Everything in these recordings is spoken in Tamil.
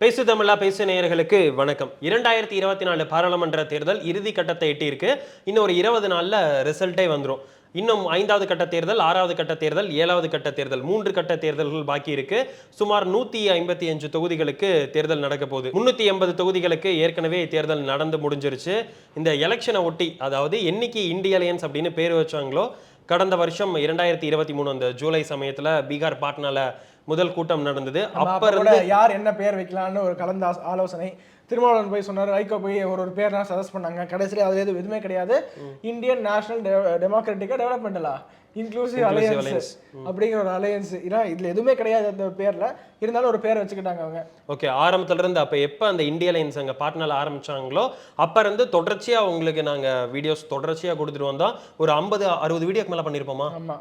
பேசு தமிழா பேசு நேயர்களுக்கு வணக்கம். இரண்டாயிரத்தி இருபத்தி நாலு பாராளுமன்ற தேர்தல் இறுதி கட்டத்தை எட்டியிருக்கு. இன்னும் ஒரு இருபது நாளில் ரிசல்ட்டே வந்துடும் இன்னும் ஐந்தாவது கட்ட தேர்தல் ஆறாவது கட்ட தேர்தல் ஏழாவது கட்ட தேர்தல் மூன்று கட்ட தேர்தல்கள் பாக்கி இருக்கு. சுமார் நூத்தி ஐம்பத்தி அஞ்சு தொகுதிகளுக்கு தேர்தல் நடக்க போகுது. முன்னூத்தி எண்பது தொகுதிகளுக்கு ஏற்கனவே தேர்தல் நடந்து முடிஞ்சிருச்சு. இந்த எலெக்ஷனை ஒட்டி அதாவது என்னைக்கு இந்திய அலையன்ஸ் அப்படின்னு பேர் வச்சாங்களோ கடந்த வருஷம் இரண்டாயிரத்தி இருபத்தி மூணு அந்த ஜூலை சமயத்தில் பீகார் பாட்னாவில் முதல் கூட்டம் நடந்தது. அப்ப இருந்து யார் என்ன பேர் வைக்கலாம்னு ஒரு கலந்த ஆலோசனை திருமாவளவன் போய் சொன்னார். ஐகோ போய் ஒரு ஒரு பேர்லாம் சஜஸ்ட் பண்ணாங்க. கடைசியில் அது எதுவும் எதுவுமே கிடையாது. இந்தியன் நேஷனல் டெமோக்ராட்டிக்கா டெவலப்மெண்டலா இன்க்ளூசிவ் அலையன்ஸ் அப்படிங்கிற ஒரு அலையன்ஸ் ஏன்னா இதுல எதுவுமே கிடையாது அந்த பேர்ல. இருந்தாலும் ஒரு பேர் வச்சுக்கிட்டாங்க அவங்க. ஓகே ஆரம்பத்துல இருந்து அப்ப எப்ப அந்த இந்திய லைன்ஸ் அங்க பாட்னால ஆரம்பிச்சாங்களோ அப்ப இருந்து தொடர்ச்சியா உங்களுக்கு நாங்க வீடியோஸ் தொடர்ச்சியா கொடுத்துட்டு வந்தோம். ஒரு ஐம்பது அறுபது வீடியோக்கு மேல பண்ணிருப்போமா? ஆமா.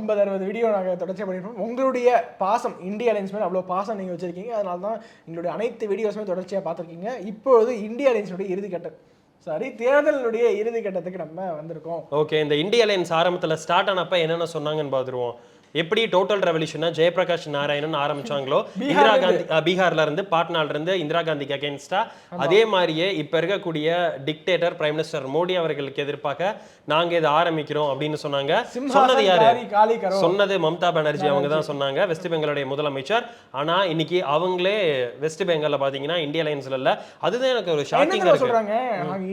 ஐம்பது அறுபது வீடியோ நாங்க தொடர்ச்சியாக பண்ணிருப்போம். உங்களுடைய பாசம் இந்திய அலைன்ஸ் மேல அவ்வளவு பாசம் நீங்க வச்சிருக்கீங்க. அதனால தான் எங்களுடைய அனைத்து வீடியோஸுமே தொடர்ச்சியா பார்த்திருக்கீங்க. இப்பொழுது இந்திய அலைன்ஸுடைய இறுதி கட்டம். சாரி தேர்தலுடைய இறுதி கட்டத்துக்கு நம்ம வந்திருக்கோம். ஓகே இந்த இந்திய லைன்ஸ் ஆரம்பத்துல ஸ்டார்ட் ஆனப்ப என்னென்ன சொன்னாங்கன்னு பார்த்துருவோம். எப்படி டோட்டல் ரெவல்யூஷனா ஜெயபிரகாஷ் நாராயணன் ஆரம்பிச்சாங்களோ இந்திரா காந்தி பீகார்ல இருந்து பாட்னால இருந்து இந்திரா காந்திக்கு அகேன்ஸ்டா அதே மாதிரியே இப்ப இருக்கக்கூடிய டிக்டேட்டர் பிரைம் மினிஸ்டர் மோடி அவர்களுக்கு எதிர்ப்பாக நாங்க இதை ஆரம்பிக்கிறோம் அப்படின்னு சொன்னாங்க. சொன்னது யாரு? சொன்னது மம்தா பானர்ஜி அவங்க தான் சொன்னாங்க வெஸ்ட் பெங்காலுடைய முதலமைச்சர். ஆனா இன்னைக்கு அவங்களே வெஸ்ட் பெங்கால்ல பாத்தீங்கன்னா இந்திய லைன்ஸ்ல இல்ல. அதுதான் எனக்கு ஒரு ஷாக்கிங்கா சொல்றாங்க?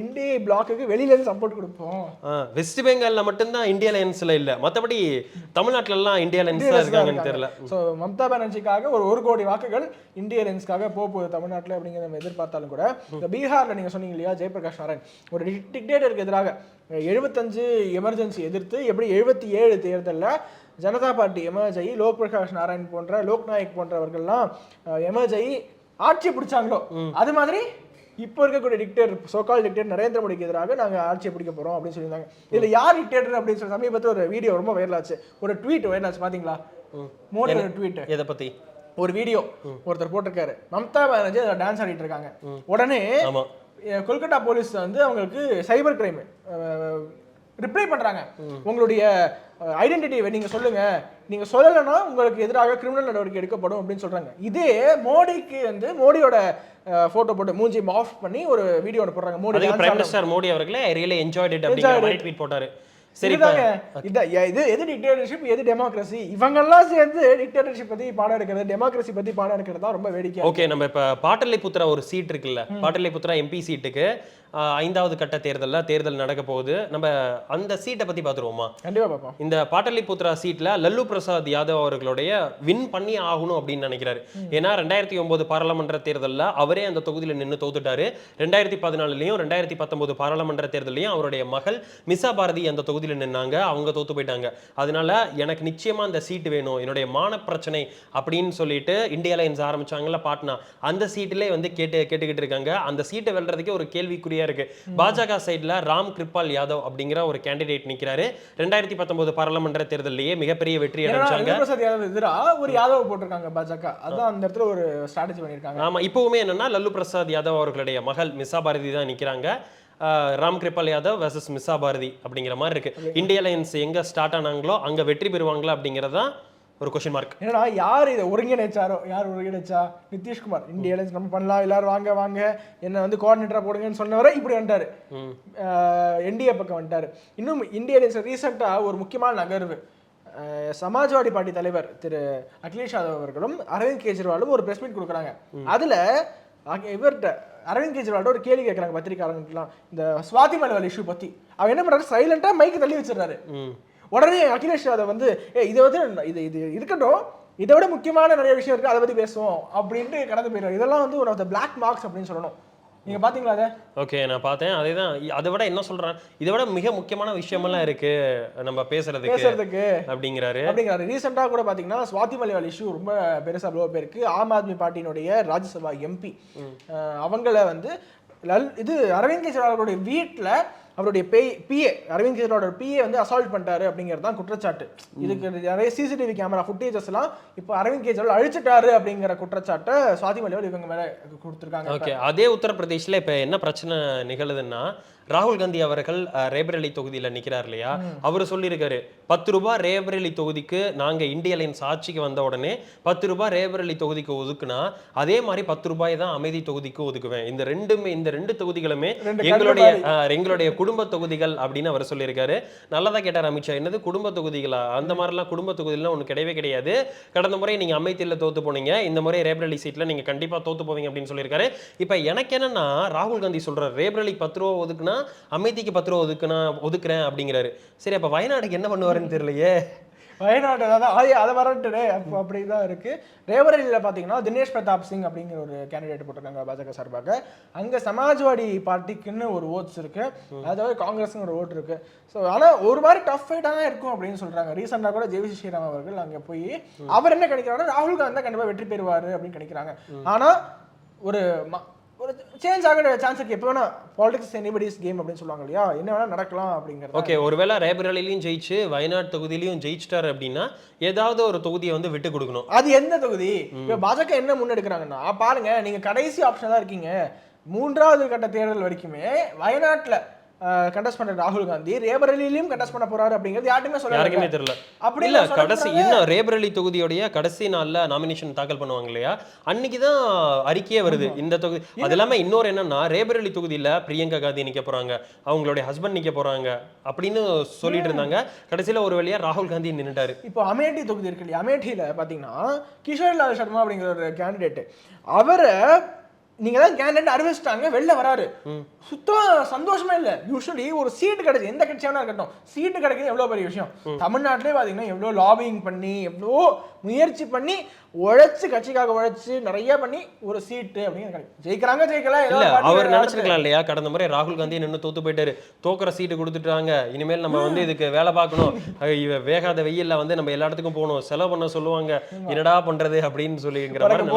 இந்திய பிளாக்குக்கு வெளியில இருந்து சப்போர்ட் கொடுப்போம். வெஸ்ட் பெங்கால்ல மட்டும்தான் இந்திய லைன்ஸ்ல இல்ல. மத்தபடி தமிழ்நாட்டுல எல்லாம் இந்திய லைன்ஸ் தான் இந்திய இருக்காங்கன்னு தெரியல. ஸோ மம்தா பானர்ஜிக்காக ஒரு ஒரு கோடி வாக்குகள் இந்திய லென்ஸ்க்காக போக போகுது தமிழ்நாட்டில் அப்படிங்கிறத நம்ம எதிர்பார்த்தாலும் கூட. இந்த பீகார்ல நீங்க சொன்னீங்க இல்லையா ஜெயபிரகாஷ் நாராயண். ஒரு டிக்டேட்டருக்கு எதிராக எழுபத்தஞ்சு எமர்ஜென்சி எதிர்த்து எப்படி எழுபத்தி ஏழு தேர்தலில் ஜனதா பார்ட்டி எமர்ஜ் ஆகி லோக் பிரகாஷ் நாராயண் போன்ற லோக்நாயக் போன்றவர்கள்லாம் எமர்ஜ் ஆகி ஆட்சி பிடிச்சாங்களோ? அது மாதிரி இப்போ இருக்கக்கூடிய டிக்டேட்டர் சோகால் டிக்டேட்டர் நரேந்திர மோடிக்கு எதிராக நாங்க ஆட்சியை பிடிக்க போறோம் அப்படின்னு சொல்லியிருந்தாங்க. இதுல யார் டிக்டேட்டர் அப்படின்னு சொல்லி சமீபத்தில் ஒரு வீடியோ ரொம்ப வைரல் ஆச்சு. ஒரு ட்வீட் வைரல் ஆச்சு பாத்தீங்களா? மோடியோட ட்வீட் எதை பத்தி? ஒரு வீடியோ ஒருத்தர் போட்டிருக்காரு. மம்தா பானர்ஜி அதில் டான்ஸ் ஆடிட்டு இருக்காங்க. உடனே கொல்கத்தா போலீஸ் வந்து அவங்களுக்கு சைபர் கிரைம் ரிப்ளை பண்றாங்க. உங்களுடைய ஐடென்டிட்டியை நீங்க சொல்லுங்க. நீங்க சொல்லலைன்னா உங்களுக்கு எதிராக கிரிமினல் நடவடிக்கை எடுக்கப்படும் அப்படின்னு சொல்றாங்க. இதே மோடிக்கு வந்து மோடியோட போட்டோ போட்டு மூஞ்சி ஆஃப் பண்ணி ஒரு வீடியோ ஒன்று போடுறாங்க. மோடி பிரைம் மினிஸ்டர் மோடி அவர்களே ரியலி என்ஜாய்ட் இட் அப்படிங்கிற ட்வீட் போட்டாரு. சரி இப்ப- இதுதாங்க இத- எது டிக்டேட்டர்ஷிப் எது டெமோக்ரஸி இவங்கெல்லாம் சேர்ந்து டிக்டேட்டர்ஷிப் பத்தி பாடம் எடுக்கிறது டெமோக்ரஸி பத்தி பாடம் எடுக்கிறது தான் ரொம்ப வேடிக்கை ஓகே நம்ம இப்ப பாட்டலிபுத்திரா ஒரு சீட் இருக்குல்ல. பாட்டலிபுத்திரா எம்பி சீட்டுக்கு ஐந்தாவது கட்ட தேர்தல்ல தேர்தல் நடக்க போகுது. நம்ம அந்த சீட்டை பத்தி பாத்துருவோமா கண்டிப்பா பார்ப்போம். இந்த பாட்டலிபுத்ரா சீட்ல லல்லு பிரசாத் யாதவ் அவர்களுடைய வின் பண்ணி ஆகணும் அப்படின்னு நினைக்கிறாரு. ஏன்னா ரெண்டாயிரத்தி ஒன்பது பாராளுமன்ற தேர்தல்ல அவரே அந்த தொகுதியில நின்னு தோத்துட்டாரு. ரெண்டாயிரத்தி பதினாலுலயும் ரெண்டாயிரத்தி பத்தொன்பது பாராளுமன்ற தேர்தலையும் அவருடைய மகள் மிசா பாரதி அந்த தொகுதியில நின்னாங்க. அவங்க தோத்து போயிட்டாங்க. அதனால எனக்கு நிச்சயமா அந்த சீட்டு வேணும். என்னுடைய மான பிரச்சனை அப்படின்னு சொல்லிட்டு இந்தியா லைன்ஸ் ஆரம்பிச்சாங்கல்ல பாட்னா. அந்த சீட்டிலே வந்து கேட்டு கேட்டுக்கிட்டு இருக்காங்க. அந்த சீட்டை வெல்றதுக்கே ஒரு கேள்விக்குறியா இருக்கு. பாஜக சைடுல ராம் கிருபால் யாதவ் அப்படிங்கிற ஒரு கேண்டிடேட் நிக்கிறாரு. ரெண்டாயிரத்தி பத்தொன்பது பாராளுமன்ற தேர்தலிலேயே மிகப்பெரிய வெற்றி அடைஞ்சாங்க. பிரசாத் யாதவ் எதிரா ஒரு யாதவ் போட்டிருக்காங்க பாஜக. அதான் அந்த இடத்துல ஒரு ஸ்ட்ராட்டஜி பண்ணியிருக்காங்க. ஆமா இப்பவுமே என்னன்னா லல்லு பிரசாத் யாதவ் அவர்களுடைய மகள் மிசா பாரதி தான் நிக்கிறாங்க. ஆஹ் ராம் கிருபால் யாதவ் வர்சஸ் மிசா பாரதி அப்படிங்கிற மாதிரி இருக்கு. இந்தியா லைன்ஸ் எங்க ஸ்டார்ட் ஆனாங்களோ அங்க வெற்றி பெறுவாங்களா அப்படிங்கிறது தான் ஒரு கொஸ்டின் மார்க் என்னடா யார் இதை ஒருங்கிணைச்சாரோ? யார் ஒருங்கிணைச்சா? நிதிஷ்குமார். இந்திய நம்ம பண்ணலாம் எல்லாரும் வாங்க வாங்க. என்ன வந்து கோஆர்டினேட்டரா போடுங்கன்னு சொன்னவரை இப்படி வந்துட்டாரு. என்டிஏ பக்கம் வந்துட்டாரு. இன்னும் இந்திய அலைன்ஸ் ரீசெண்டாக ஒரு முக்கியமான நகர்வு. சமாஜ்வாடி பார்ட்டி தலைவர் திரு அகிலேஷ் யாதவ் அவர்களும் அரவிந்த் கெஜ்ரிவாலும் ஒரு பிரஸ் மீட் கொடுக்குறாங்க. அதுல இவர்கிட்ட அரவிந்த் கெஜ்ரிவால்ட்ட ஒரு கேள்வி கேட்குறாங்க பத்திரிக்கையாளர்களுக்குலாம் இந்த சுவாதி மலைவால் இஷ்யூ பத்தி. அவர் என்ன பண்றாரு? சைலண்டா மைக்கு தள்ளி வச்சிடுறாரு. உடனே அகிலேஷ் யாதவ் வந்து ஏ இதை வந்து இது இது இருக்கட்டும். இதை விட முக்கியமான நிறைய விஷயம் இருக்கு. அதை பத்தி பேசுவோம். அப்படின்ட்டு கடந்து போயிடுறாரு. இதெல்லாம் வந்து ஒரு பிளாக் மார்க்ஸ் அப்படின்னு சொல்லணும். நீங்க பாத்தீங்களா அதை? ஓகே நான் பார்த்தேன். அதே தான் அதை விட என்ன சொல்றேன்? இதை விட மிக முக்கியமான விஷயமெல்லாம் இருக்கு. நம்ம பேசுறதுக்கு பேசுறதுக்கு. அப்படிங்கிறாரு. அப்படிங்கிறாரு. ரீசெண்டாக கூட பாத்தீங்கன்னா சுவாதி மலைவால் இஷ்யூ ரொம்ப பெருசா ப்ளோ பேருக்கு ஆம் ஆத்மி பார்ட்டியினுடைய ராஜ்யசபா எம்பி அவங்கள வந்து லல் இது அரவிந்த் கெஜ்ரிவாலுடைய வீட்ல அவருடைய பே பிஏ அரவிந்த் கெஜ்ரிவாலோட பிஏ வந்து அசால்ட் பண்ணிட்டாரு அப்படிங்கிறது தான் குற்றச்சாட்டு. இதுக்கு நிறைய சிசிடிவி கேமரா ஃபுட்டேஜஸ் எல்லாம் இப்போ அரவிந்த் கெஜ்ரிவால் அழிச்சிட்டாரு அப்படிங்கிற குற்றச்சாட்டை சுவாதி மலைவால் இவங்க மேலே கொடுத்துருக்காங்க. ஓகே அதே உத்தரப்பிரதேஷ்ல இப்போ என்ன பிரச்சனை நிகழுதுன்னா ராகுல் காந்தி அவர்கள் ரேபரேலி தொகுதியில நிக்கிறார் இல்லையா? அவர் சொல்லியிருக்காரு பத்து ரூபாய் ரேபரேலி தொகுதிக்கு நாங்க இந்திய அலையன்ஸ் ஆட்சிக்கு வந்த உடனே பத்து ரூபாய் ரேபரேலி தொகுதிக்கு ஒதுக்குனா அதே மாதிரி பத்து ரூபாய் தான் அமைதி தொகுதிக்கு ஒதுக்குவேன். இந்த ரெண்டுமே இந்த ரெண்டு தொகுதிகளுமே எங்களுடைய எங்களுடைய குடும்ப தொகுதிகள் அப்படின்னு அவர் சொல்லியிருக்காரு. நல்லதா கேட்டார் அமித்ஷா. என்னது குடும்ப தொகுதிகளா? அந்த மாதிரிலாம் குடும்ப தொகுதிலாம் ஒண்ணு கிடையவே கிடையாது. கடந்த முறை நீங்க அமைதியில் தோத்து போனீங்க. இந்த முறை ரேபரேலி சீட்ல நீங்க கண்டிப்பா தோத்து போவீங்க அப்படின்னு சொல்லியிருக்காரு. இப்ப எனக்கு என்னன்னா ராகுல் காந்தி சொல்றாரு ரேபரேலி பத்து ரூபா ஒதுக்குனா அமைதிக்கு பத்து ரூபா ஒதுக்குனா ஒதுக்குறேன் அப்படிங்கிறாரு. சரி அப்ப வயநாடுக்கு என்ன பண்ணுவாருன்னு தெரியலையே. வயநாடு அதாவது அது அதை வரட்டுடே அப்போ அப்படி தான் இருக்கு. ரேபரேலியில் பார்த்தீங்கன்னா தினேஷ் பிரதாப் சிங் அப்படிங்கிற ஒரு கேண்டிடேட் போட்டிருக்காங்க பாஜக சார்பாக. அங்கே சமாஜ்வாடி பார்ட்டிக்குன்னு ஒரு ஓட்ஸ் இருக்கு. அதாவது காங்கிரஸ்னு ஒரு ஓட் இருக்கு. ஸோ ஆனால் ஒரு மாதிரி டஃப் ஃபைட்டாக தான் இருக்கும் அப்படின்னு சொல்றாங்க. ரீசெண்டாக கூட ஜெயவி ஸ்ரீராம் அவர்கள் அங்கே போய் அவர் என்ன கணிக்கிறாருன்னா ராகுல் காந்தி தான் கண்டிப்பாக வெற்றி பெறுவார் அப்படின்னு கணிக்கிறாங்க. ஆனால் ஒரு ஒரு சேஞ்ச் ஆகிற சான்ஸ் இருக்கு. எப்போ வேணா பாலிடிக்ஸ் எனிபடிஸ் கேம் அப்படின்னு சொல்லுவாங்க இல்லையா? என்ன வேணா நடக்கலாம் அப்படிங்கிறது. ஓகே ஒருவேளை ரேபரேலிலையும் ஜெயிச்சு வயநாடு தொகுதியிலையும் ஜெயிச்சிட்டாரு அப்படின்னா ஏதாவது ஒரு தொகுதியை வந்து விட்டு கொடுக்கணும். அது எந்த தொகுதி? இப்ப பாஜக என்ன முன்னெடுக்கிறாங்கன்னா பாருங்க நீங்க கடைசி ஆப்ஷன் தான் இருக்கீங்க. மூன்றாவது கட்ட தேர்தல் வரைக்குமே வயநாட்டுல கண்டஸ்ட் பண்ற ராகுல் காந்தி ரேபரேலியிலும் கண்டஸ்ட் பண்ண போறாரு அப்படிங்கிறது யாருக்குமே சொல்ல தெரியல அப்படி இல்ல இல்ல கடைசி இன்னும் ரேபரேலி தொகுதியோடைய கடைசி நாள்ல நாமினேஷன் தாக்கல் பண்ணுவாங்க இல்லையா? அன்னைக்கு தான் அறிக்கையே வருது. இந்த தொகுதி அது இல்லாம இன்னொரு என்னன்னா ரேபரேலி தொகுதியில பிரியங்கா காந்தி நிக்க போறாங்க. அவங்களுடைய ஹஸ்பண்ட் நிக்க போறாங்க அப்படின்னு சொல்லிட்டு இருந்தாங்க. கடைசியில ஒரு வழியா ராகுல் காந்தி நின்னுட்டாரு. இப்போ அமேட்டி தொகுதி இருக்கு இல்லையா? அமேட்டியில பாத்தீங்கன்னா கிஷோர் லால் சர்மா அப்படிங்கிற ஒரு கேண்டிடேட் அவரை நீங்க தான் கேண்டிடேட் அறிவிச்சிட்டாங்க வெளில வராரு. சுத்தமா சந்தோஷமே இல்ல. யூஸ்வலி ஒரு சீட்டு கிடைச்சு எந்த கட்சியானா இருக்கட்டும். சீட்டு கிடைக்கிறது எவ்வளவு பெரிய விஷயம். தமிழ்நாட்டிலே பாத்தீங்கன்னா எவ்வளவு லாபிங் பண்ணி எவ்வளோ முயற்சி பண்ணி உழைச்சு கட்சிக்காக உழைச்சு நிறைய பண்ணி ஒரு சீட்டு கிடைக்கும் ஜெயிக்கிறாங்க ஜெயிக்கல ஏதோ இல்ல அவர் நினைச்சிருக்கலாம் இல்லையா? கடந்த முறை ராகுல் காந்தி நின்னு தோத்து போயிட்டாரு. தோக்குற சீட்டு கொடுத்துட்டாங்க. இனிமேல் நம்ம வந்து இதுக்கு வேலை பார்க்கணும். இவ வேகாத வெயில்ல வந்து நம்ம எல்லா இடத்துக்கும் போகணும். செலவு பண்ண சொல்லுவாங்க. என்னடா பண்றது அப்படின்னு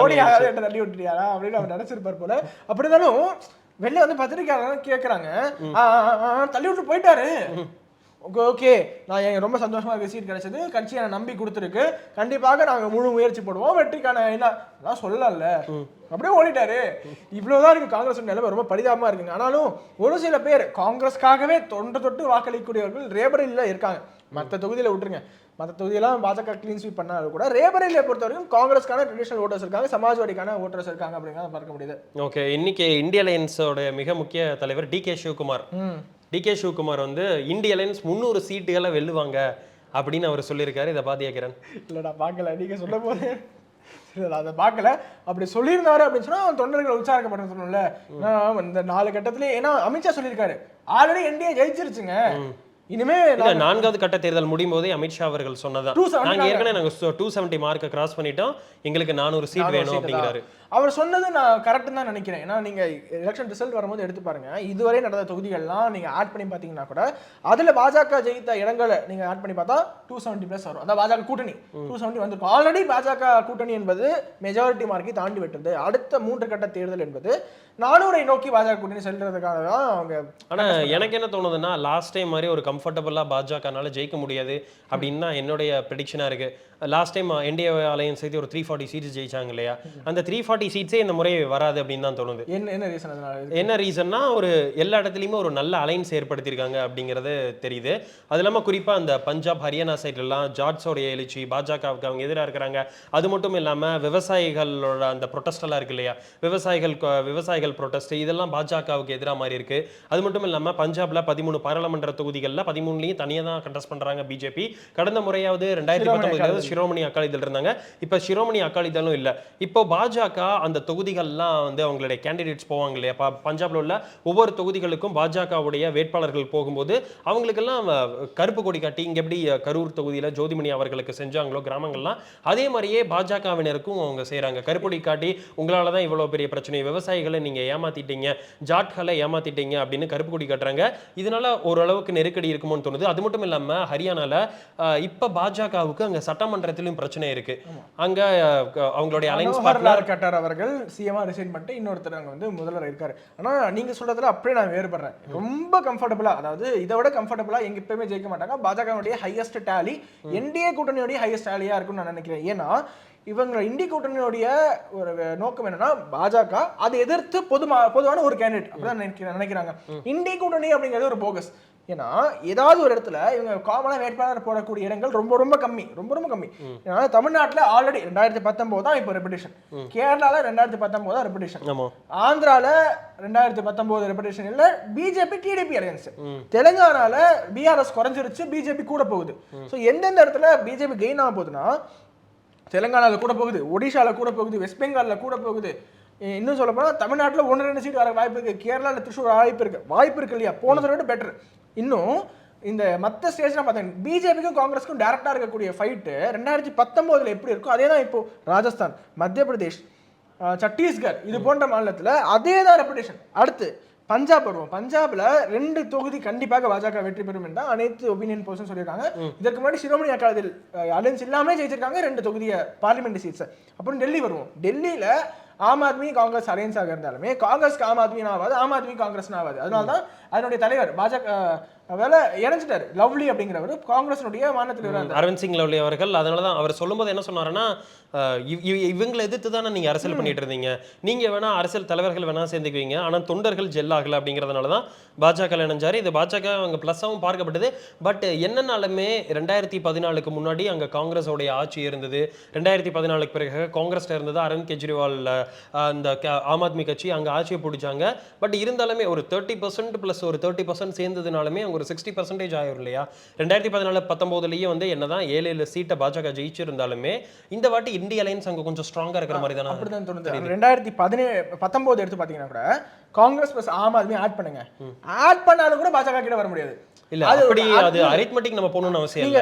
மோடி என்ன தள்ளி விட்டுறியாரா அப்படின்னு அவர் நினைச்சிருப்பார். போல. அப்படிதானும் வெளில வந்து பத்திரிக்கையாளர் கேட்கறாங்க தள்ளி விட்டு போயிட்டாரு. Okay okay. நான் எங்க ரொம்ப சந்தோஷமா இருக்க சீட் கிடைச்சது. கட்சி என்னை நம்பி கொடுத்துருக்கு. கண்டிப்பாக நாங்க முழு முயற்சி போடுவோம். வெற்றிக்கான என்ன அதான் சொல்லலாம்ல அப்படியே ஓடிட்டாரு. இவ்வளவுதான் இருக்கு காங்கிரஸ் நிலைமை. ரொம்ப பரிதாபமா இருக்குங்க. ஆனாலும் ஒரு சில பேர் காங்கிரஸ்க்காகவே தொண்டு தொட்டு வாக்களிக்கக்கூடியவர்கள் ரேபரில் இருக்காங்க. மற்ற தொகுதியில விட்டுருங்க. மற்ற தொகுதியெல்லாம் பாஜக க்ளீன் ஸ்வீப் பண்ணாலும் கூட ரேபரேலியை பொறுத்த வரைக்கும் காங்கிரஸ்க்கான ட்ரெடிஷனல் ஓட்டர்ஸ் இருக்காங்க சமாஜ்வாடிக்கான ஓட்டர்ஸ் இருக்காங்க அப்படிங்கிறத பார்க்க முடியுது. ஓகே இன்னைக்கு இந்திய அலையன்ஸோட மிக முக்கிய தலைவர் D K Shivakumar. D K Shivakumar வந்து இந்திய அலையன்ஸ் முந்நூறு சீட்டுகளை வெல்லுவாங்க அப்படின்னு அவர் சொல்லியிருக்காரு. இதை பாத்தியா கிரண்? இல்லடா பார்க்கல. நீங்க சொல்ல போது நான் அதை பார்க்கல. அப்படி சொல்லியிருந்தாரு அப்படின்னு சொன்னா தொண்டர்கள் உற்சாகப்படுற சொன்னோம்ல நான் இந்த நாலு கட்டத்திலே ஏன்னா அமித்ஷா சொல்லியிருக்காரு. Already NDA ஜெயிச்சிருச்சுங்க. இனிமே நான்காவது கட்ட தேர்தல் முடியும் போதே அமித்ஷா அவர்கள் சொன்னதா 270 நாங்க ஏற்கனவே நாங்க டூ செவன்டி மார்க்கை கிராஸ் பண்ணிட்டோம். எங்களுக்கு நானூறு சீட் வேணும் அப்படிங்கிறாரு. அவர் சொன்னது நான் கரெக்ட் தான் நினைக்கிறேன். ஏன்னா நீங்க எலெக்ஷன் ரிசல்ட் வரும்போது எடுத்து பாருங்க. இதுவரை நடந்த தொகுதிகள்லாம் நீங்க ஆட் பண்ணி பாத்தீங்கன்னா கூட அதுல பாஜக ஜெயித்த இடங்களை நீங்க ஆட் பண்ணி பார்த்தா டூ செவன்டி பிளஸ் வரும். அதான் பாஜக கூட்டணி. டூ செவன்டி வந்திருக்கும் ஆல்ரெடி பாஜக கூட்டணி என்பது மெஜாரிட்டி மார்க்கை தாண்டி விட்டது. அடுத்த மூன்று கட்ட தேர்தல் என்பது நானூரை நோக்கி பாஜக கூட்டணி செல்றதுக்காக தான் அவங்க ஆனா எனக்கு என்ன தோணுதுன்னா லாஸ்ட் டைம் மாதிரி ஒரு கம்ஃபர்டபுளா பாஜகனால ஜெயிக்க முடியாது அப்படின்னு தான் என்னுடைய ப்ரெடிக்ஷனா இருக்கு. லாஸ்ட் டைம் என்டிஏ அலையன்ஸ் சேர்த்து ஒரு த்ரீ ஃபார்ட்டி சீட்ஸ் ஜெயிச்சாங்க இல்லையா? அந்த த்ரீ ஃபார்ட்டி சீட்ஸே இந்த முறை வராது அப்படின்னு தான் தோணுது. என்ன என்ன ரீசன் அதனால என்ன ரீசன்னா ஒரு எல்லா இடத்துலையுமே ஒரு நல்ல அலைன்ஸ் ஏற்படுத்தியிருக்காங்க அப்படிங்கிறது தெரியுது. அது இல்லாமல் குறிப்பாக அந்த பஞ்சாப் ஹரியானா சைட்லலாம் ஜார்ஜ்ஸோடைய எழுச்சி பாஜகவுக்கு அவங்க எதிராக இருக்கிறாங்க. அது மட்டும் இல்லாமல் விவசாயிகளோட அந்த ப்ரொட்டஸ்டெல்லாம் இருக்கு இல்லையா? விவசாயிகள் விவசாயிகள் ப்ரொட்டஸ்ட் இதெல்லாம் பாஜகவுக்கு எதிராக மாதிரி இருக்கு. அது மட்டும் இல்லாமல் பஞ்சாப்ல பதிமூணு பாராளுமன்ற தொகுதிகளில் பதிமூணுலையும் தனியாக தான் கண்டஸ்ட் பண்ணுறாங்க பிஜேபி கடந்த முறையாவது ரெண்டாயிரத்தி பத்தொன்பதுல சிரோமணி அகாலிதள் இருந்தாங்க. இப்போ சிரோமணி அகாலிதளும் இல்லை. இப்போ பாஜக அந்த தொகுதிகள்லாம் வந்து அவங்களுடைய கேண்டிடேட்ஸ் போவாங்க இல்லையா? பஞ்சாப்ல உள்ள ஒவ்வொரு தொகுதிகளுக்கும் பாஜகவுடைய வேட்பாளர்கள் போகும்போது அவங்களுக்கெல்லாம் கருப்பு கொடி காட்டி இங்க எப்படி கரூர் தொகுதியில ஜோதிமணி அவர்களுக்கு செஞ்சாங்களோ கிராமங்கள்லாம் அதே மாதிரியே பாஜகவினருக்கும் அவங்க செய்றாங்க. கருப்பு கொடி காட்டி உங்களால தான் இவ்வளவு பெரிய பிரச்சனை விவசாயிகளை நீங்க ஏமாத்திட்டீங்க ஜாட்களை ஏமாத்திட்டீங்க அப்படின்னு கருப்பு கொடி காட்டுறாங்க. இதனால ஓரளவுக்கு நெருக்கடி இருக்குமோன்னு தோணுது. அது மட்டும் இல்லாம ஹரியானால இப்ப பாஜகவுக்கு அங்க சட்டமன்றத்திலும் பிரச்சனை இருக்கு. அங்க அவங்களுடைய அலைன்ஸ் மனோகர் கெஜ்ரிவால் அவர்கள் சிஎம்ஆ ரிசைன் பண்ணிட்டு இன்னொருத்தர் அங்க வந்து முதல்வர் இருக்காரு ஆனா நீங்க சொல்றதுல அப்படியே நான் வேறுபடுறேன். ரொம்ப கம்ஃபர்டபுளா அதாவது இதை விட கம்ஃபர்டபுளா எங்க எப்பயுமே ஜெயிக்க மாட்டாங்க. பாஜகவுடைய ஹையஸ்ட் டேலி என்டிஏ கூட்டணியோடைய ஹையஸ்ட் டேலியா இருக்கும்னு நான் நினைக்கிறேன். ஏன்னா இவங்க இந்திய கூட்டணியோடைய ஒரு நோக்கம் என்னன்னா பாஜக அதை எதிர்த்து பொது பொதுவான ஒரு கேண்டிடேட் அப்படிதான் நினைக்கிறாங்க. இந்திய கூட்டணி அப்படிங்கிறது ஒரு போகஸ் ஏன்னா ஏதாவது ஒரு இடத்துல இவங்க காமனா வேட்பாளர் போடக்கூடிய இடங்கள் ரொம்ப ரொம்ப கம்மி. ரொம்ப ரொம்ப கம்மி. ஏன்னா தமிழ்நாட்டுல ஆல்ரெடி ரெண்டாயிரத்தி பத்தொன்பது தான் இப்போ ரெபுடேஷன் கேரளால ரெண்டாயிரத்தி பத்தொன்பது தான் ரெபுடேஷன் ஆமா. ஆந்திரால ரெண்டாயிரத்தி பத்தொன்பது ரெபுடேஷன் இல்ல பிஜேபி டிடிபி அலையன்ஸ் தெலுங்கானால பிஆர்எஸ் குறைஞ்சிருச்சு பிஜேபி கூட போகுது. ஸோ எந்தெந்த இடத்துல பிஜேபி கெயின் ஆக போகுதுன்னா தெலுங்கானால கூட போகுது ஒடிஷால கூட போகுது வெஸ்ட் பெங்கால்ல கூட போகுது. இன்னும் சொல்ல போனா தமிழ்நாட்டுல ஒன்று ரெண்டு சீட் வர வாய்ப்பு இருக்கு. கேரளால திருச்சூர் வாய்ப்பு இருக்கு. வாய்ப்பு இருக்கு இல்லையா? போனதை விட பெட்டர் இன்னும் இந்த மற்ற ஸ்டேஜ்லாம் பார்த்தீங்கன்னா பிஜேபிக்கும் காங்கிரஸுக்கும் டேரக்டா இருக்கக்கூடிய ஃபைட்டு ரெண்டாயிரத்தி பத்தொன்பதுல எப்படி இருக்கோ அதே தான் இப்போ ராஜஸ்தான் மத்திய பிரதேஷ் சத்தீஸ்கர் இது போன்ற மாநிலத்துல அதே தான் ரெப்புடேஷன் அடுத்து பஞ்சாப் வருவோம். பஞ்சாப்ல ரெண்டு தொகுதி கண்டிப்பாக பாஜக வெற்றி பெறும் என்று தான் அனைத்து ஒப்பீனியன் பர்சன் சொல்லியிருக்காங்க. இதற்கு முன்னாடி சிரோமணி அகாலிதள் அலைன்ஸ் இல்லாமலே ஜெயிச்சிருக்காங்க. ரெண்டு தொகுதியை பார்லிமெண்ட் சீட்ஸ் அப்புறம் டெல்லி வருவோம். டெல்லியில ஆம் ஆத்மி காங்கிரஸ் அலையன்ஸ் ஆக இருந்தாலுமே காங்கிரஸ்க்கு ஆம் ஆத்மி ஆகாது ஆம் ஆத்மி காங்கிரஸ் ஆகாது அதனால தான் அதனுடைய தலைவர் பாஜக வேலை இணைஞ்சிட்டாரு. லவ்லி அப்படிங்கிறவர். காங்கிரஸினுடைய மாநிலத்தில் இருந்தார். அரவிந்த் சிங் லவ்லி அவர்கள். அதனால தான் அவர் சொல்லும்போது என்ன சொன்னாருன்னா இவங்களை எதிர்த்து தானே நீங்க அரசியல் பண்ணிட்டு இருந்தீங்க. நீங்க வேணா அரசியல் தலைவர்கள் வேணா சேர்ந்துக்குவீங்க. ஆனா தொண்டர்கள் ஜெல் ஆகல அப்படிங்கிறதுனால தான் பாஜக இணைஞ்சாரு. இது பாஜக அங்க பிளஸ்ஸாவும் பார்க்கப்பட்டது. பட் என்னன்னாலுமே ரெண்டாயிரத்தி பதினாலுக்கு முன்னாடி அங்க காங்கிரஸோடைய ஆட்சி இருந்தது. ரெண்டாயிரத்தி பதினாலுக்கு பிறகு காங்கிரஸ்ல இருந்தது அரவிந்த் கெஜ்ரிவால் அந்த ஆம் ஆத்மி கட்சி அங்க ஆட்சியை பிடிச்சாங்க. பட் இருந்தாலுமே ஒரு தேர்ட்டி பர்சன்ட் ப்ளஸ் ஒரு தேர்ட்டி பர்சன்ட் சேர்ந்ததுனாலுமே ஒரு சிக்ஸ்டி பர்சன்டேஜ் ஆயிரும் இல்லையா? ரெண்டாயிரத்தி பதினாலு பத்தொம்போதுலயே வந்து என்னதான் ஏழு ஏழு சீட்டை பாஜக ஜெயிச்சிருந்தாலுமே இந்த வாட்டி இந்திய அலைன்ஸ் அங்க கொஞ்சம் ஸ்ட்ராங்கா இருக்கிற மாதிரி தானே அப்படிதான் தோணுது. ரெண்டாயிரத்தி பதினேழு பத்தொன்பது எடுத்து பாத்தீங்கன்னா கூட காங்கிரஸ் பிளஸ் ஆம் ஆத்மி ஆட் பண்ணுங்க. ஆட் பண்ணாலும் கூட பாஜக கிட்ட வர முடியாது. இல்ல அப்படி அது அரித்மெட்டிக் நம்ம போகணும்னு அவசியம் இல்ல.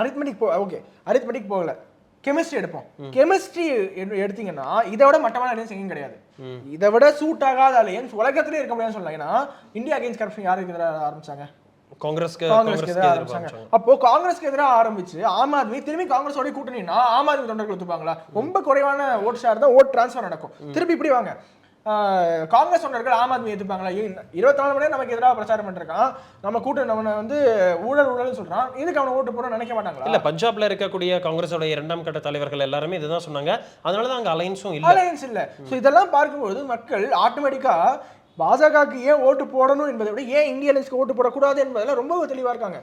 அரித்மெட்டிக் போ ஓகே அரித்மெட்டிக் போகல. கெமிஸ்ட்ரி எடுப்போம். கெமிஸ்ட்ரி எடுத்தீங்கன்னா இதை விட மட்டமான அலையன்ஸ் எங்கேயும் கிடையாது. இதை விட சூட் ஆகாத அலையன்ஸ் உலகத்திலே இருக்க முடியாதுன்னு சொல்லலாம். ஏன்னா இந்தியா அகேன்ஸ்ட் கரப்ஷன் யாருக்கு எதிராக ஆரம்பிச்சாங்க? காங்கிரஸ்க்கு அப்போ காங்கிரஸ்க்கு எதிராக ஆரம்பிச்சு ஆம் ஆத்மி திரும்பி காங்கிரஸோட கூட்டணினா ஆம் ஆத்மி தொண்டர்கள் ஒத்துப்பாங்களா? ரொம்ப குறைவான ஓட் ஷேர் தான் ஓட் டிரான்ஸ்ஃபர் நடக்கும். திருப்பி இப்படி வாங்க. காங்கிரஸ் தொண்டர்கள் ஆம் ஆத்மி ஏத்துப்பாங்களா இருபத்தி நாலு மணி நேரம் நமக்கு எதிராக பிரச்சாரம் பண்ணிருக்கான். நம்ம கூட்டணி நம்ம வந்து ஊழல் ஊழல்னு சொல்றான். இதுக்கு அவனை ஓட்டு போடணும்னு நினைக்க மாட்டாங்களா? இல்ல பஞ்சாப்ல இருக்கக்கூடிய காங்கிரஸோட இரண்டாம் கட்ட தலைவர்கள் எல்லாருமே இதுதான் சொன்னாங்க. அதனால தான் அங்க அலைன்ஸும் இல்ல. அலையன்ஸ் இல்ல. சோ இதெல்லாம் பார்க்கும்போது மக்கள் ஆட்டோமேட்டிக்கா பாஜகவுக்கு ஏன் ஓட்டு போடணும் என்பதை விட ஏன் இந்திய அலைன்ஸ்க்கு ஓட்டு போடக்கூடாது என்பதில் ரொம்ப தெளிவா இருக்காங்க.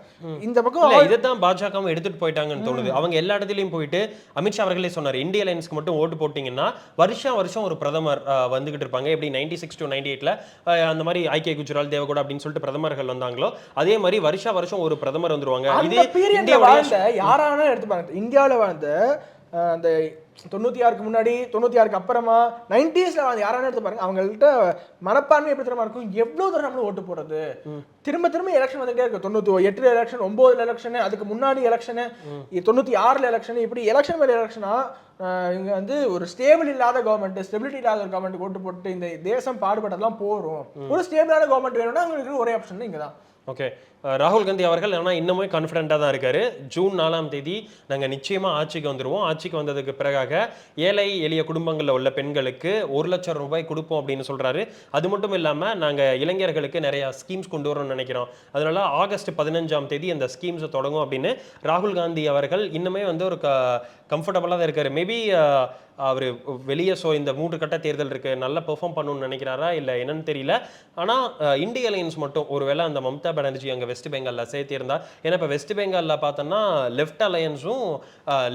இந்த பக்கம் இதைத்தான் பாஜகவும் எடுத்துட்டு போயிட்டாங்கன்னு தோணுது. அவங்க எல்லா இடத்துலயும் போயிட்டு அமித்ஷா அவர்களே சொன்னார் இந்திய அலைன்ஸ்க்கு மட்டும் ஓட்டு போட்டீங்கன்னா வருஷம் வருஷம் ஒரு பிரதமர் வந்துகிட்டு இருப்பாங்க. எப்படி நைன்டி சிக்ஸ் டு நைன்டி எயிட்ல அந்த மாதிரி ஐக்கிய குஜரால் தேவகோடா அப்படின்னு சொல்லிட்டு பிரதமர்கள் வந்தாங்களோ அதே மாதிரி வருஷா வருஷம் ஒரு பிரதமர் வந்துருவாங்க. இதே இந்தியாவுடைய வாழ்ந்த யாரான எடுத்து பாருங்க இந்தியாவுல வாழ்ந்த அந்த தொண்ணூத்தி ஆறுக்கு முன்னாடி தொண்ணூத்தி ஆறுக்கு அப்புறமா நைன்டிஸ்ல வாழ்ந்த யாரான எடுத்து பாருங்க அவங்கள்ட்ட மனப்பான்மை எப்படி தெரியுமா இருக்கும்? எவ்வளவு தூரம் நம்மளும் ஓட்டு போடுறது? திரும்ப திரும்ப எலெக்ஷன் வந்துட்டே இருக்கு. தொண்ணூத்தி எட்டுல எலெக்ஷன் ஒன்பதுல எலெக்ஷன் அதுக்கு முன்னாடி எலெக்ஷன் தொண்ணூத்தி ஆறுல எலெக்ஷன் இப்படி எலெக்ஷன் மேல எலெக்ஷனா இங்க வந்து ஒரு ஸ்டேபிள் இல்லாத கவர்மெண்ட் ஸ்டெபிலிட்டி இல்லாத ஒரு கவர்மெண்ட் ஓட்டு போட்டு இந்த தேசம் பாடுபட்டதெல்லாம் போறோம் ஒரு ஸ்டேபிளான கவர்மெண்ட் வேணும்னா அவங்களுக்கு ஒரே ஆப்ஷன் இங்க தான் ஓகே ராகுல் காந்தி அவர்கள் ஆனால் இன்னுமே கான்ஃபிடென்ட்டாக தான் இருக்காரு. ஜூன் நாலாம் தேதி நாங்கள் நிச்சயமாக ஆட்சிக்கு வந்துடுவோம் ஆட்சிக்கு வந்ததுக்கு பிறகாக ஏழை எளிய குடும்பங்களில் உள்ள பெண்களுக்கு ஒரு லட்சம் ரூபாய் கொடுப்போம் அப்படின்னு சொல்கிறாரு அது மட்டும் இல்லாமல் நாங்கள் இளைஞர்களுக்கு நிறைய ஸ்கீம்ஸ் கொண்டு வரோம்னு நினைக்கிறோம். அதனால ஆகஸ்ட் பதினஞ்சாம் தேதி அந்த ஸ்கீம்ஸை தொடங்கும் அப்படின்னு ராகுல் காந்தி அவர்கள் இன்னுமே வந்து ஒரு க கம்ஃபர்டபுளாக தான் இருக்காரு. மேபி அவர் வெளியே ஸோ இந்த மூன்று கட்ட தேர்தல் இருக்குது நல்லா பெர்ஃபார்ம் பண்ணணும்னு நினைக்கிறாரா இல்லை என்னன்னு தெரியல. ஆனால் இந்திய அலையன்ஸ் மட்டும் ஒருவேளை அந்த மம்தா பானர்ஜி அங்கே வெஸ்ட் பெங்காலில் சேர்த்திருந்தா. ஏன்னா இப்போ வெஸ்ட் பெங்காலில் பார்த்தோன்னா லெஃப்ட் அலையன்ஸும்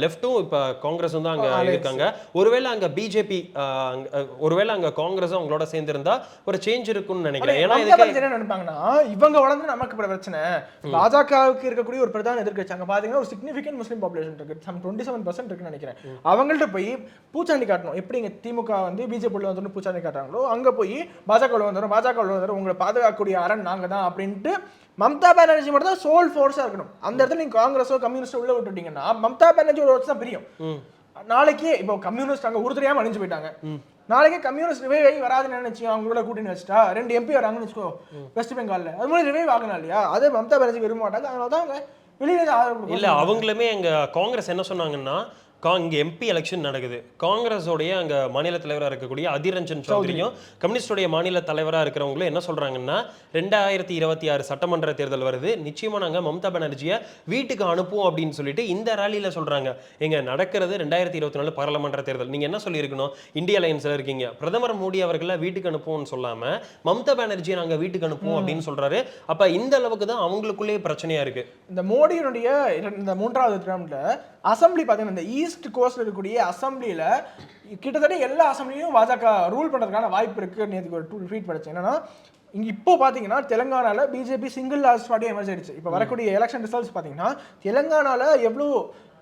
லெஃப்ட்டும் இப்போ காங்கிரஸும் தான் அங்கே இருக்காங்க. ஒருவேளை அங்கே பிஜேபி ஒருவேளை அங்கே காங்கிரஸும் அவங்களோட சேர்ந்திருந்தா ஒரு சேஞ்ச் இருக்கும்னு நினைக்கிறேன். ஏன்னா இதுக்கு என்ன நினைப்பாங்கன்னா இவங்க வளர்ந்து நமக்கு பிரச்சனை. பாஜகவுக்கு இருக்கக்கூடிய ஒரு பிரதான எதிர்க்கட்சி அங்க பாத்தீங்கன்னா ஒரு சிக்னிஃபிகன்ட் முஸ்லீம் பாப்புலேஷன் இருக்கு. சம் டுவெண்ட்டி செவன் பர்சன்ட் இருக்குன்னு நினைக்கிறேன். அவங்கள்ட்ட போய் பூச்சாண்டி காட்டணும். எப்படி இங்க திமுக வந்து பிஜேபி வந்து பூச்சாண்டி காட்டுறாங்களோ அங்க போய் பாஜக வந்துடும் பாஜக வந்துடும் உங்களை பாதுகாக்கக்கூடிய அரண் நாங்க தான் அப்படின்ட்டு மம்தா பானர்ஜி மட்டும் தான் சோல் ஃபோர்ஸா இருக்கணும். அந்த இடத்துல நீங்க காங்கிரஸோ கம்யூனிஸ்டோ உள்ள விட்டுட்டீங்கன்னா மம்தா பானர்ஜியோட ஒர்க்ஸ் தான் பிரியும். நாளைக்கு இப்போ கம்யூனிஸ்ட் அங்க உறுதுறையாம அணிஞ்சு போயிட்டாங்க. நாளைக்கு கம்யூனிஸ்ட் ரிவைவ் ஆகி வராதுன்னு நினைச்சு அவங்களோட கூட்டணி வச்சுட்டா ரெண்டு எம்பி வராங்கன்னு வச்சுக்கோ வெஸ்ட் பெங்கால்ல அது மாதிரி ரிவைவ் ஆகணும் இல்லையா? அதே மம்தா பானர்ஜி விரும்ப மாட்டாங்க அதனால தான் அவங்க வெளியில ஆதரவு இல்ல அவங்களுமே எங்க காங்கிரஸ் என்ன சொன்னாங்கன்னா கா இங்க எம்பி எலெக்ஷன் நடக்குது. காங்கிரஸோடைய அங்க மாநில தலைவரா இருக்கக்கூடிய அதிர் ரஞ்சன் சௌத்ரியும் கம்யூனிஸ்டோடைய மாநில தலைவரா இருக்கிறவங்களும் என்ன சொல்றாங்கன்னா ரெண்டாயிரத்தி இருபத்தி ஆறு சட்டமன்ற தேர்தல் வருது. நிச்சயமா நாங்க மம்தா பானர்ஜியை வீட்டுக்கு அனுப்புவோம் அப்படின்னு சொல்லிட்டு இந்த ரேலியில சொல்றாங்க. எங்க நடக்கிறது ரெண்டாயிரத்தி இருபத்தி நாலு பாராளுமன்ற தேர்தல். நீங்க என்ன சொல்லியிருக்கணும்? இந்திய அலையன்ஸ்ல இருக்கீங்க. பிரதமர் மோடி அவர்களை வீட்டுக்கு அனுப்புவோம்னு சொல்லாம மம்தா பானர்ஜியை நாங்க வீட்டுக்கு அனுப்புவோம் அப்படின்னு சொல்றாரு. அப்ப இந்த அளவுக்கு தான் அவங்களுக்குள்ளேயே பிரச்சனையா இருக்கு. இந்த மோடியினுடைய இந்த மூன்றாவது டேர்ம்ல அசம்பிளி பார்த்தீங்கன்னா இந்த ஈஸ்ட் கோஸ்ட்ல இருக்கக்கூடிய அசம்பிளியில கிட்டத்தட்ட எல்லா அசம்பிளியும் பாஜக ரூல் பண்றதுக்கான வாய்ப்பு இருக்கு நேற்று ஒரு ட்வீட் படிச்சேன். என்னன்னா இங்க இப்போ பாத்தீங்கன்னா தெலுங்கானால BJP single largest party emerge ஆயிடுச்சு. இப்போ வரக்கூடிய எலெக்ஷன் ரிசல்ட்ஸ் பாத்தீங்கன்னா தெலுங்கானால எவ்வளவு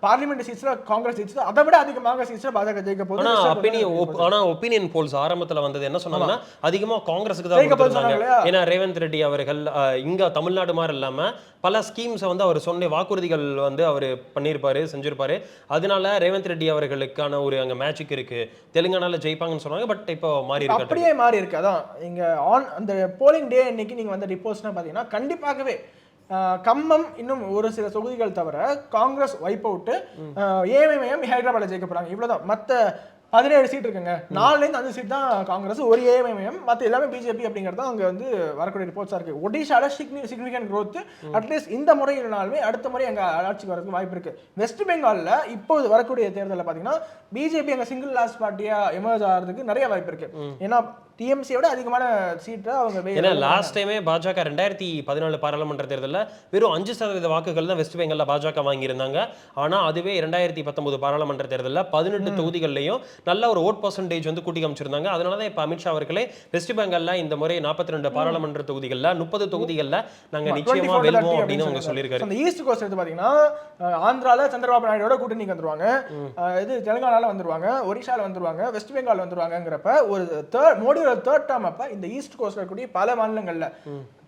பார்லிமெண்ட் சீட்ஸ்ல காங்கிரஸ் சீட்ஸ் அதை விட அதிகமாக சீட்ஸ்ல பாஜக ஜெயிக்க போகுது ஒப்பீனியன் ஆனா ஒப்பீனியன் போல்ஸ் ஆரம்பத்துல வந்தது என்ன சொன்னாங்கன்னா அதிகமா காங்கிரஸுக்கு தான்? ஏன்னா ரேவந்த் ரெட்டி அவர்கள் இங்க தமிழ்நாடு மாதிரி இல்லாம பல ஸ்கீம்ஸை வந்து அவர் சொன்ன வாக்குறுதிகள் வந்து அவர் பண்ணியிருப்பாரு செஞ்சிருப்பாரு. அதனால ரேவந்த் ரெட்டி அவர்களுக்கான ஒரு அங்க மேஜிக் இருக்கு. தெலுங்கானால ஜெயிப்பாங்கன்னு சொன்னாங்க பட் இப்போ மாறி இருக்கு. அப்படியே மாறி இருக்கு அதான். இங்க ஆன் அந்த போலிங் டே அன்னைக்கு நீங்க வந்த ரிப்போர்ட்ஸ்னா பாத்தீங்கன்னா கண்டிப்பாகவே கம்மம் இன்னும் ஒரு சில தொகுதிகள் தவிர காங்கிரஸ் வைப் அவுட்டு ஏஎம்ஐஎம் ஹைதராபாத்ல ஜெயிக்க போறாங்க. இவ்வளவுதான். மத்த பதினேழு சீட் இருக்குங்க. நாலுலேருந்து அஞ்சு சீட் தான் காங்கிரஸ் ஒரு ஏஎம்ஐஎம் மற்ற எல்லாமே பிஜேபி அப்படிங்கிறது தான் அங்கே வந்து வரக்கூடிய ரிப்போர்ட்ஸாக இருக்கு. ஒடிஷால சிக்னிஃபிகன்ட் growth அட்லீஸ்ட் இந்த முறை இல்லைனாலுமே அடுத்த முறை எங்க ஆட்சிக்கு வரதுக்கு வாய்ப்பு இருக்கு. வெஸ்ட் பெங்கால்ல இப்போது வரக்கூடிய தேர்தலில் பார்த்தீங்கன்னா பிஜேபி அங்கே சிங்கிள் லாஸ்ட் பார்ட்டியா எமர்ஜ் ஆகிறதுக்கு நிறைய வாய்ப்பு இருக்கு. ஏன்னா டிஎம்சியோட அதிகமான சீட்டை அவங்க ஏன்னா லாஸ்ட் டைமே பாஜக ரெண்டாயிரத்தி பதினாலு பாராளுமன்ற தேர்தலில் வெறும் அஞ்சு சதவீத வாக்குகள் தான் வெஸ்ட் பெங்கால்ல பாஜக வாங்கியிருந்தாங்க. ஆனா அதுவே ரெண்டாயிரத்தி பத்தொன்பது பாராளுமன்ற தேர்தலில் பதினெட்டு தொகுதிகள்லையும் நல்ல ஒரு ஓட் பர்சன்டேஜ் வந்து கூட்டி காமிச்சிருந்தாங்க. அதனால தான் இப்போ அமித்ஷா அவர்களே வெஸ்ட் பெங்கால்ல இந்த முறை நாற்பத்தி ரெண்டு பாராளுமன்ற தொகுதிகளில் முப்பது தொகுதிகளில் நாங்க நிச்சயமா 24 வெல்வோம் 30 அப்படின்னு அவங்க சொல்லியிருக்காரு. அந்த ஈஸ்ட் கோஸ்ட் எடுத்து பாத்தீங்கன்னா அஹ், ஆந்திரால சந்திரபாபு நாயுடோட கூட்டணிக்கு வந்துருவாங்க. இது தெலுங்கானால வந்துருவாங்க ஒரிஷால வந்துருவாங்க வெஸ்ட் பெங்கால் வந்துருவாங்கங்கிறப்ப ஒரு தேர்ட் மோடியோட தேர்ட் டேர்ம் அப்ப இந்த ஈஸ்ட் கோஸ்ட்ல இருக்கக்கூடிய பல மாநிலங்கள்ல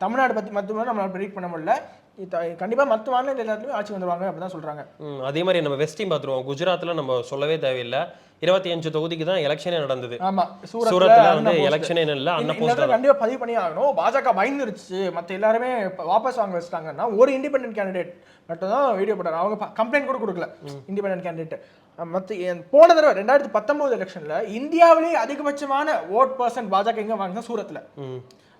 தமிழ்நாடு பத்தி மட்டுமே நம்மளால ப்ரெடிக்ட் பண்ண முடியல. இது கண்டிப்பா மற்ற மாநில எல்லாத்துலயும் ஆட்சி வந்துருவாங்க அப்படிதான் சொல்றாங்க. ம், அதே மாதிரி நம்ம வெஸ்டையும் பார்த்துருவோம். குஜராத்ல நம்ம சொல்லவே தேவையில்லை. இருபத்தி அஞ்சு தொகுதிக்கு தான் எலெக்ஷனே நடந்தது. ஆமா சூரத்ல வந்து. எலெக்ஷனே இல்லை அண்ணா போஸ்ட் கண்டிப்பா பதிவு பண்ணி ஆகணும். பாஜக பயந்துருச்சு. மத்த எல்லாருமே வாபஸ் வாங்க வச்சிட்டாங்கன்னா ஒரு இண்டிபெண்டன்ட் கேண்டிடேட் மட்டும் தான் வீடியோ போட்டார். அவங்க கம்ப்ளைண்ட் கூட கொடுக்கல. இண்டிபெண்டன்ட் கேண்டிடேட் மற்ற என் போன தடவை ரெண்டாயிரத்தி பத்தொன்பது எலெக்ஷனில் இந்தியாவிலேயே அதிகபட்சமான ஓட் பர்சன்ட் பாஜக எங்கே வாங்கினா சூரத்தில்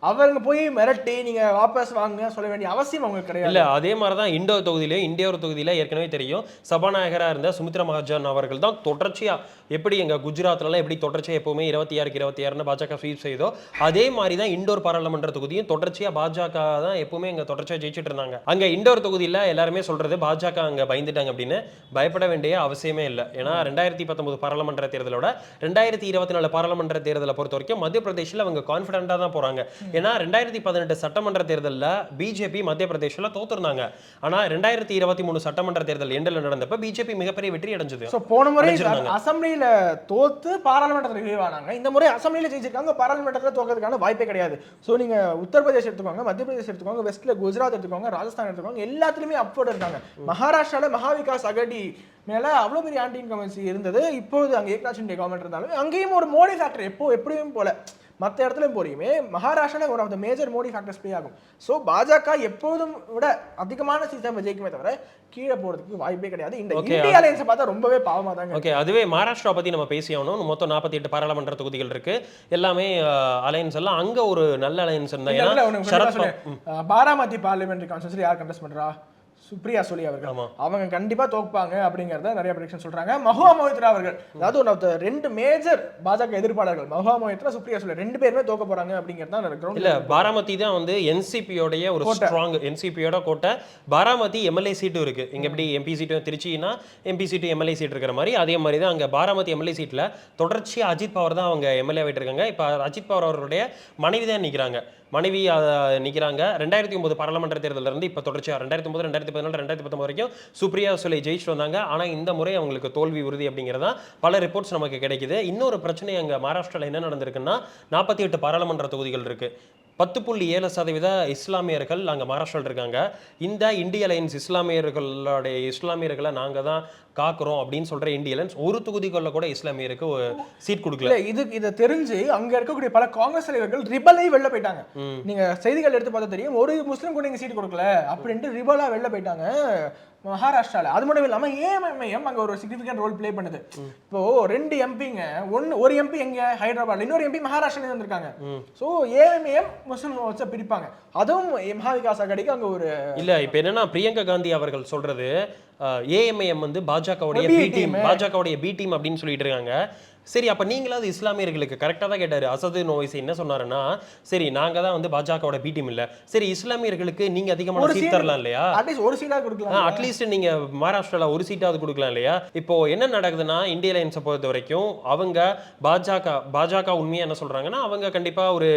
அவங்க போய் மிரட்டி நீங்க வாபஸ் வாங்க சொல்ல வேண்டிய அவசியம் அவங்க கிடையாது. இல்ல அதே மாதிரி தான் இண்டோ தொகுதியிலையும் இந்தியோர் தொகுதியில ஏற்கனவே தெரியும். சபாநாயகரா இருந்த சுமித்ரா மகாஜன் அவர்கள் தான் தொடர்ச்சியா எப்படி எங்க குஜராத்ல எப்படி தொடர்ச்சியா எப்பவுமே இருபத்தி ஆறுக்கு இருபத்தி ஆறுன்னு பாஜக ஸ்வீப் செய்தோ அதே மாதிரி தான் இண்டோர் பாராளுமன்ற தொகுதியும் தொடர்ச்சியா பாஜக தான் எப்பவுமே இங்க தொடர்ச்சியா ஜெயிச்சிட்டு இருந்தாங்க. அங்க இண்டோர் தொகுதியில எல்லாருமே சொல்றது பாஜக அங்க பயந்துட்டாங்க அப்படின்னு பயப்பட வேண்டிய அவசியமே இல்லை. ஏன்னா ரெண்டாயிரத்தி பத்தொன்பது பாராளுமன்ற தேர்தலோட ரெண்டாயிரத்தி இருபத்தி நாலு பாராளுமன்ற தேர்தலை பொறுத்த வரைக்கும் மத்திய பிரதேசில் அவங்க கான்பிடண்டா தான் போறாங்க. ஏன்னா ரெண்டாயிரத்தி பதினெட்டு சட்டமன்ற தேர்தல்ல பிஜேபி மத்திய பிரதேஷ்ல தோத்துருந்தாங்க. ஆனா ரெண்டாயிரத்தி இருபத்தி மூணு சட்டமன்ற தேர்தல் எண்டில் நடந்தப்ப பிஜேபி மிகப்பெரிய வெற்றி அடைஞ்சது. சோ போன முறை. அசம்பிளியில தோத்து பாராளுமன்றத்தில் ரிலீவ் ஆனாங்க இந்த முறை அசம்பிளியில ஜெயிச்சிருக்காங்க. பாராளுமன்றத்தில் தோக்கிறதுக்கான வாய்ப்பே கிடையாது. சோ நீங்க உத்தரப்பிரதேஷ் எடுத்துக்கோங்க மத்திய பிரதேஷ் எடுத்துக்கோங்க வெஸ்ட்ல குஜராத் எடுத்துக்கோங்க ராஜஸ்தான் எடுத்துக்கோங்க எல்லாத்துலயுமே அப்வோர்ட் இருக்காங்க. மகாராஷ்டிரால மகாவிகாஸ் அகடி மேல அவ்வளவு பெரிய ஆன்டி இன்கமன்சி இருந்தது. இப்போது அங்க ஏக்நாத் ஷிண்டே கவர்மெண்ட் இருந்தாலும் அங்கேயும் ஒரு மோடி ஃபேக்டர் எப்போ எப்படியும் போல. மற்ற இடத்துலயும் போறியுமே மகாராஷ்டிரால one of the major Modi factors play ஆகும். ஸோ பாஜக எப்போதும் விட அதிகமான சீட்டை ஜெயிக்குமே தவிர கீழே போறதுக்கு வாய்ப்பே கிடையாது. இந்த இந்திய அலையன்ஸை பார்த்தா ரொம்பவே பாவமா தாங்க ஓகே அதுவே மகாராஷ்டிரா பத்தி நம்ம பேசி ஆகணும். மொத்தம் நாற்பத்தி எட்டு பாராளுமன்ற தொகுதிகள் இருக்கு. எல்லாமே அலையன்ஸ் எல்லாம் அங்க ஒரு நல்ல அலையன்ஸ் இருந்தா இந்த ஏன்னா இடத்துல ஒண்ணு சரத் சொல்றேன். அஹ் பாராமதி பார்லிமெண்ட்ரி கான்ஸ்டன்சி யார் கண்டஸ்ட் பண்றா? சுப்ரியா சொல்லி அவர்கள். அவங்க கண்டிப்பா தோப்பாங்க அப்படிங்கறத நிறைய ப்ரெடிக்ஷன் சொல்றாங்க. மஹுவா மோஹித்ரா அவர்கள். அதாவது ஒன் ஆஃப் த ரெண்டு மேஜர் பாஜக எதிர்ப்பாளர்கள். மஹுவா மோஹித்ரா சுப்ரியா சொல்லி ரெண்டு பேருமே தோக்க போறாங்க அப்படிங்கிறது தான் இல்ல பாராமதி தான் வந்து என்சிபியோடைய ஒரு ஸ்ட்ராங் என்சிபியோட கோட்டை. பாராமதி எம்எல்ஏ சீட்டும் இருக்கு. இங்க எப்படி எம்பி சீட்டும் திருச்சினா எம்பி சீட்டு எம்எல்ஏ சீட் இருக்கிற மாதிரி. அதே மாதிரி தான் அங்க பாராமதி எம்எல்ஏ சீட்ல தொடர்ச்சியா அஜித் பவர் தான் அவங்க எம்எல்ஏ ஆயிட்டு இருக்காங்க. இப்ப அஜித் பவர் அவருடைய மனைவி தான் நிக்கிறாங்க. மனைவி அஹ், நிக்கிறாங்க. ரெண்டாயிரத்தி ஒன்பது பாராளுமன்ற தேர்தல்ல இருந்து இப்ப தொடர்ச்சியா ரெண்டாயிரத்தி ஒன்பது ரெண்டாயிரத்தி பதினாலு ரெண்டாயிரத்தி பத்தொன்பது வரைக்கும் சுப்ரியா சுலை ஜெயிச்சுட்டு வந்தாங்க. ஆனா இந்த முறை அவங்களுக்கு தோல்வி உறுதி அப்படிங்கிறதா பல ரிப்போர்ட்ஸ் நமக்கு கிடைக்குது. இன்னொரு பிரச்சனை அங்க மகாராஷ்டிராவில் என்ன நடந்திருக்குன்னா நாற்பத்தி எட்டு பாராளுமன்ற தொகுதிகள் இருக்கு. பத்து புள்ளி ஏழு சதவீத இஸ்லாமியர்கள் அங்கே மகாராஷ்டிராவில் இருக்காங்க. இந்த இந்திய அலையன்ஸ் இஸ்லாமியர்களுடைய இஸ்லாமியர்களை நாங்கள் தான் காக்குறோம் அப்படின்னு சொல்ற இந்திய அலையன்ஸ் ஒரு தொகுதிகளில் கூட இஸ்லாமியருக்கு சீட் கொடுக்கல. இது இதை தெரிஞ்சு அங்க இருக்கக்கூடிய பல காங்கிரஸ் தலைவர்கள் ரிபலை வெளில போயிட்டாங்க. நீங்க செய்திகள் எடுத்து பார்த்தா தெரியும் ஒரு முஸ்லீம் கூட நீங்க சீட் கொடுக்கல அப்படின்ட்டு ரிபலா வெளில போயிட்டாங்க மகாராஷ்டிரால. அது மட்டும் இல்லாம ஏஎம்ஐஎம் அங்க ஒரு சிக்னிஃபிகன்ட் ரோல் ப்ளே பண்ணுது. இப்போ ரெண்டு எம்பிங்க ஒன்னு ஒரு எம்பி எங்க ஹைதராபாத்ல இன்னொரு எம்பி மகாராஷ்டிரால வந்திருக்காங்க சோ ஏஎம்ஐஎம் முஸ்லிம் வச்சு பிரிப்பாங்க. அதுவும் மகா விகாஸ் அகாடிக்கு அங்க ஒரு இல்ல இப்ப என்னன்னா பிரியங்கா காந்தி அவர்கள் சொல்றது ஏஎம்ஐஎம் வந்து பாஜகவுடைய பி டீம். பாஜகவுடைய பி டீம் அப்படின்னு சொல்லிட்டு இருக்காங்க சரி அப்ப நீங்களாவது இஸ்லாமியர்களுக்கு கரெக்டா தான் கேட்டாரு. அசது நோய்ஸ் என்ன சொன்னாருன்னா சரி நாங்க தான் வந்து பாஜகவோட பி டீம் இல்ல. சரி இஸ்லாமியர்களுக்கு நீங்க அதிகமான சீட் தரலாம் இல்லையா? அட்லீஸ்ட் ஒரு சீட்டா கொடுக்கலாம் அட்லீஸ்ட் நீங்க மகாராஷ்டிரால ஒரு சீட்டாவது கொடுக்கலாம் இல்லையா? இப்போ என்ன நடக்குதுன்னா இந்திய லைன்ஸை பொறுத்த வரைக்கும் அவங்க பாஜக பாஜக உண்மையா என்ன சொல்றாங்கன்னா அவங்க கண்டிப்பா ஒரு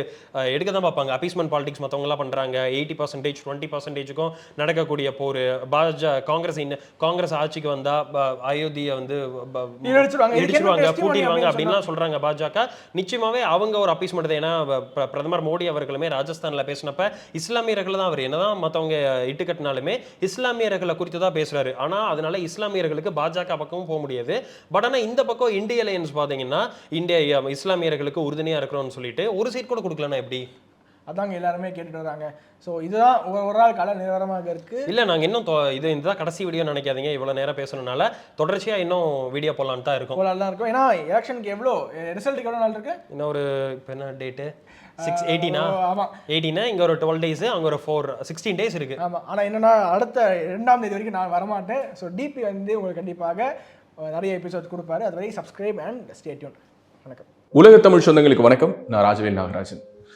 எடுக்க தான் பார்ப்பாங்க. அப்பீஸ்மெண்ட் பாலிடிக்ஸ் மத்தவங்க எல்லாம் பண்றாங்க எயிட்டி பர்சன்டேஜ் டுவெண்ட்டி பர்சன்டேஜுக்கும் நடக்கக்கூடிய போர். பாஜ காங்கிரஸ் காங்கிரஸ் ஆட்சிக்கு வந்தா ப- அயோத்தியை வந்து இடிச்சிருவாங்க. பூட்டிடுவாங்க அப்படின்னு அப்படின்லாம் சொல்றாங்க பாஜக. நிச்சயமாவே அவங்க ஒரு அப்பீஸ்மெண்ட் தான். ஏன்னா பிரதமர் மோடி அவர்களுமே ராஜஸ்தான்ல பேசினப்ப இஸ்லாமியர்கள் தான் அவர். என்னதான் மத்தவங்க இட்டு கட்டினாலுமே இஸ்லாமியர்களை குறித்து தான் பேசுறாரு. ஆனா அதனால இஸ்லாமியர்களுக்கு பாஜக பக்கமும் போக முடியாது. பட் ஆனா இந்த பக்கம் இந்திய அலையன்ஸ் பாத்தீங்கன்னா இந்திய இஸ்லாமியர்களுக்கு உறுதுணையா இருக்கிறோம்னு சொல்லிட்டு ஒரு சீட் கூட கொடுக்கலன்னா எப்படி? அதாங்க எல்லாருமே கேட்டுட்டு வராங்க. சோ இதுதான் ஒரு ஒரு நாள் கால நிலவரமாக இருக்கு. இல்ல நாங்க இன்னும் இது இதுதான் கடைசி வீடியோ நினைக்காதீங்க. இவ்வளவு நேரம் பேசணும்னால தொடர்ச்சியா இன்னும் வீடியோ போடலான்னு தான் இருக்கும். நாள் தான் இருக்கும். ஏன்னா எலெக்ஷனுக்கு எவ்வளோ ரிசல்ட்டுக்கு எவ்வளோ நாள் இருக்கு? இன்னும் ஒரு இப்போ என்ன டேட்டு சிக்ஸ் எயிட்டீனா ஓ, ஆமா. எயிட்டீனா இங்க ஒரு டுவெல் டேஸ் அங்க ஒரு ஃபோர் சிக்ஸ்டீன் டேஸ் இருக்கு. ஆமா. ஆனா என்னன்னா அடுத்த ரெண்டாம் தேதி வரைக்கும் நான் வரமாட்டேன். ஸோ டிபி வந்து உங்களுக்கு கண்டிப்பாக நிறைய எபிசோட் கொடுப்பாரு. அது வரைக்கும் சப்ஸ்கிரைப் அண்ட் ஸ்டேட்யூன் வணக்கம். உலக தமிழ் சொந்தங்களுக்கு வணக்கம். நான் ராஜவேல் நாகராஜன்.